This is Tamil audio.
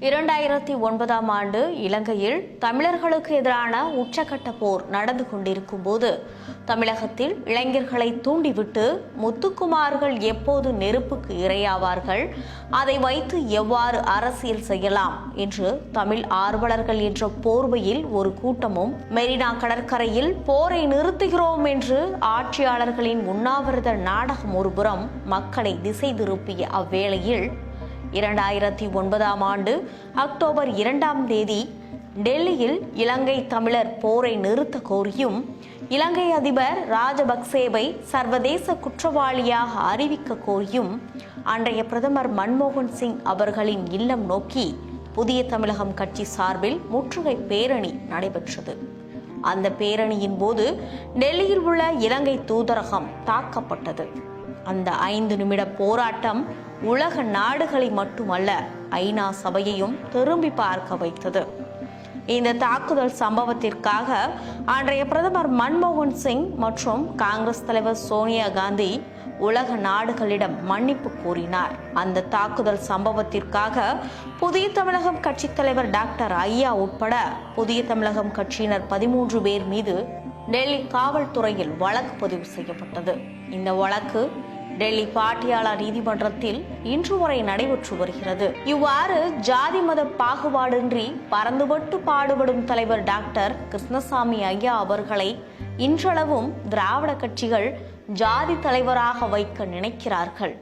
இரண்டாயிரத்தி ஒன்பதாம் ஆண்டு இலங்கையில் தமிழர்களுக்கு எதிரான உச்சக்கட்ட போர் நடந்து கொண்டிருக்கும் போது தமிழகத்தில் இளைஞர்களை தூண்டிவிட்டு முத்துக்குமார்கள் எப்போது நெருப்புக்கு இரையாவார்கள் அதை வைத்து எவ்வாறு அரசியல் செய்யலாம் என்று தமிழ் ஆர்வலர்கள் என்ற போர்வையில் ஒரு கூட்டமும் மெரினா கடற்கரையில் போரை நிறுத்துகிறோம் என்று ஆட்சியாளர்களின் உண்ணாவிரத நாடகம் ஒருபுறம் மக்களை திசை திருப்பிய அவ்வேளையில் இரண்டாயிரத்தி ஒன்பதாம் ஆண்டு அக்டோபர் இரண்டாம் தேதி டெல்லியில் இலங்கை தமிழர் போரை நிறுத்த கோரியும் இலங்கை அதிபர் ராஜபக்சேவை சர்வதேச குற்றவாளியாக அறிவிக்க கோரியும் அன்றைய பிரதமர் மன்மோகன் சிங் அவர்களின் இல்லம் நோக்கி புதிய தமிழகம் கட்சி சார்பில் முற்றுகை பேரணி நடைபெற்றது. அந்த பேரணியின் போது டெல்லியில் உள்ள இலங்கை தூதரகம் தாக்கப்பட்டது. அந்த ஐந்து நிமிட போராட்டம் உலக நாடுகளை மட்டுமல்ல ஐநா சபையையும் திரும்பி பார்க்க வைத்தது. இந்த தாக்குதல் சம்பவத்திற்காக அன்றைய பிரதமர் மன்மோகன் சிங் மற்றும் காங்கிரஸ் தலைவர் சோனியா காந்தி உலக நாடுகளிடம் மன்னிப்பு கோரினார் அந்த தாக்குதல் சம்பவத்திற்காக புதிய தமிழகம் கட்சித் தலைவர் டாக்டர் ஐயா உட்பட புதிய தமிழகம் கட்சியினர் பதிமூன்று பேர் மீது டெல்லி காவல்துறையில் வழக்கு பதிவு செய்யப்பட்டது. இந்த வழக்கு டெல்லி பாட்டியாலா நீதிமன்றத்தில் இன்று வரை நடைபெற்று வருகிறது. இவ்வாறு ஜாதி மத பாகுபாடின்றி பறந்துபட்டு பாடுபடும் தலைவர் டாக்டர் கிருஷ்ணசாமி ஐயா அவர்களை இன்றளவும் திராவிட கட்சிகள் ஜாதி தலைவராக வைக்க நினைக்கிறார்கள்.